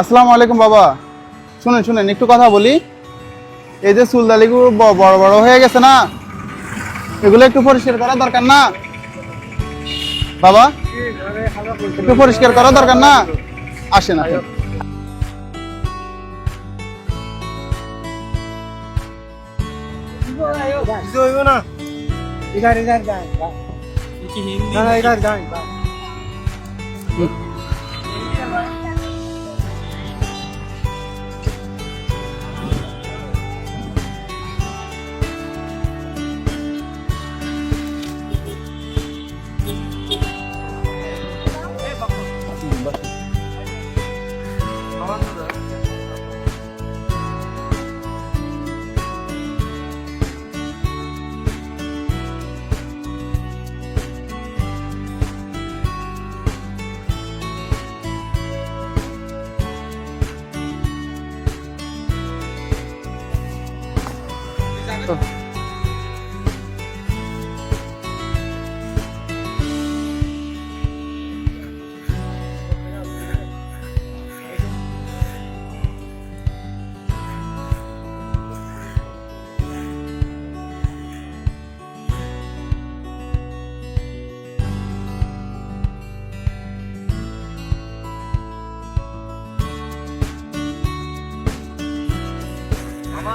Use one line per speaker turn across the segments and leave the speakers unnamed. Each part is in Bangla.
আসসালামু আলাইকুম বাবা। শুনেন শুনেন একটু কথা বলি। এই যে চুলদালিগুলো বড় বড় হয়ে গেছে না এগুলো একটু পরিষ্কার করা দরকার না? বাবা একটু পরিষ্কার করা দরকার না? আসেন আসেন।
Oh.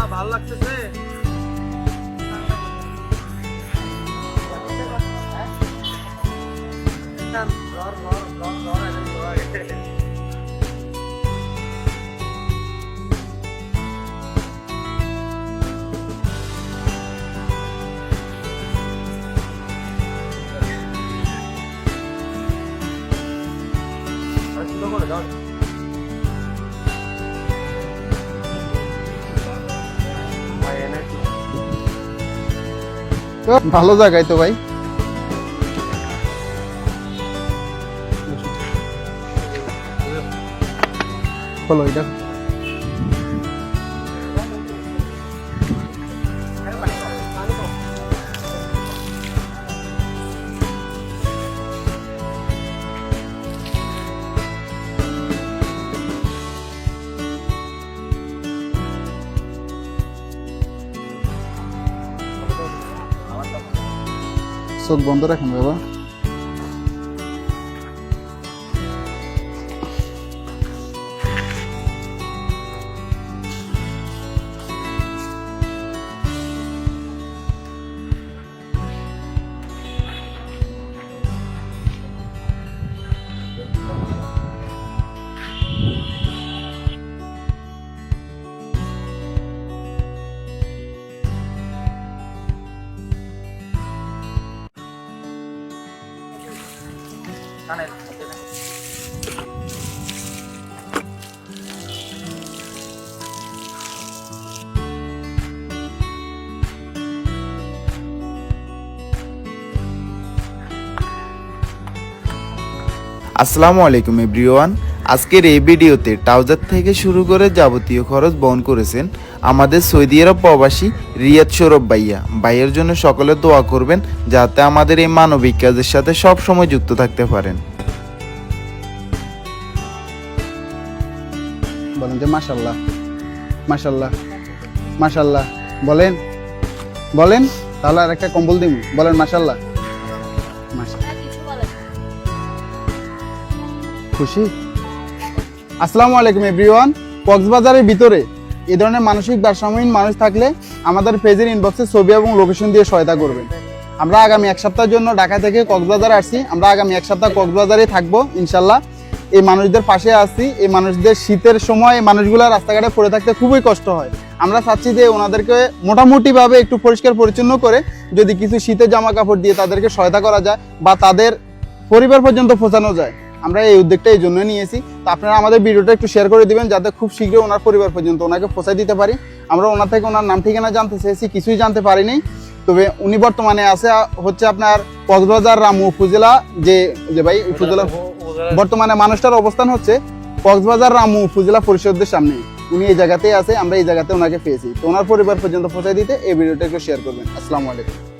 ভালো লাগতেছে ধর ধর ধর ধর ধর Vamos,
vamos. ভালো জায়গায় তো ভাই। হলো এটা। চোখ বন্ধ রাখেন বাবা
আসসালামু আলাইকুম এভরিওয়ান আজকের এই ভিডিওতে ট্রাউজার থেকে শুরু করে যাবতীয় খরচ বহন করেছেন আমাদের সৌদি আরব প্রবাসী রিয়াদ সৌরভ ভাইয়া। ভাইয়ের জন্য সকলে দোয়া করবেন যাতে আমাদের এই মানবিক কাজের সাথে সব সময় যুক্ত থাকতে পারেন।
বলেন যে মাশাল্লাহ মাশাল্লাহ মাশাল্লাহ। বলেন বলেন, তাহলে আর একটা কম্বল দিন বলেন মাশাল্লাহ। খুশি? আসসালামু আলাইকুম এভরিওয়ান কক্সবাজারের ভিতরে এ ধরনের মানসিক ভারসাম্যহীন মানুষ থাকলে আমাদের পেজের ইনবক্সে ছবি এবং লোকেশন দিয়ে সহায়তা করবেন। আমরা আগামী এক সপ্তাহের জন্য ঢাকা থেকে কক্সবাজার আসছি। আমরা আগামী এক সপ্তাহ কক্সবাজারে থাকব ইনশাল্লাহ এই মানুষদের পাশে আসছি এই মানুষদের শীতের সময় মানুষগুলো রাস্তাঘাটে পড়ে থাকতে খুবই কষ্ট হয়। আমরা চাচ্ছি যে ওনাদেরকে মোটামুটিভাবে একটু পরিষ্কার পরিচ্ছন্ন করে যদি কিছু শীতের জামা কাপড় দিয়ে তাদেরকে সহায়তা করা যায় বা তাদের পরিবার পর্যন্ত পৌঁছানো যায়। আমরা এই উদ্যোগটা এই জন্য নিয়েছি। তো আপনারা আমাদের ভিডিওটা একটু শেয়ার করে দিবেন, যাতে খুব শীঘ্রই ওনার পরিবার পর্যন্ত ওনাকে পৌঁছায় দিতে পারি। আমরা ওনার থেকে ওনার নাম ঠিকানা জানতে চেয়েছি, কিছুই জানতে পারিনি। তবে উনি বর্তমানে আছে, হচ্ছে আপনার কক্সবাজার রামু উপজেলা, যে যে ভাই উপজেলা বর্তমানে মানুষটার অবস্থান হচ্ছে কক্সবাজার রামু উপজেলা পরিষদের সামনে। উনি এই জায়গাতেই আছে, আমরা এই জায়গাতে ওনাকে পেয়েছি। তো ওনার পরিবার পর্যন্ত পৌঁছায় দিতে এই ভিডিওটা একটু শেয়ার করবেন। আসসালামু আলাইকুম।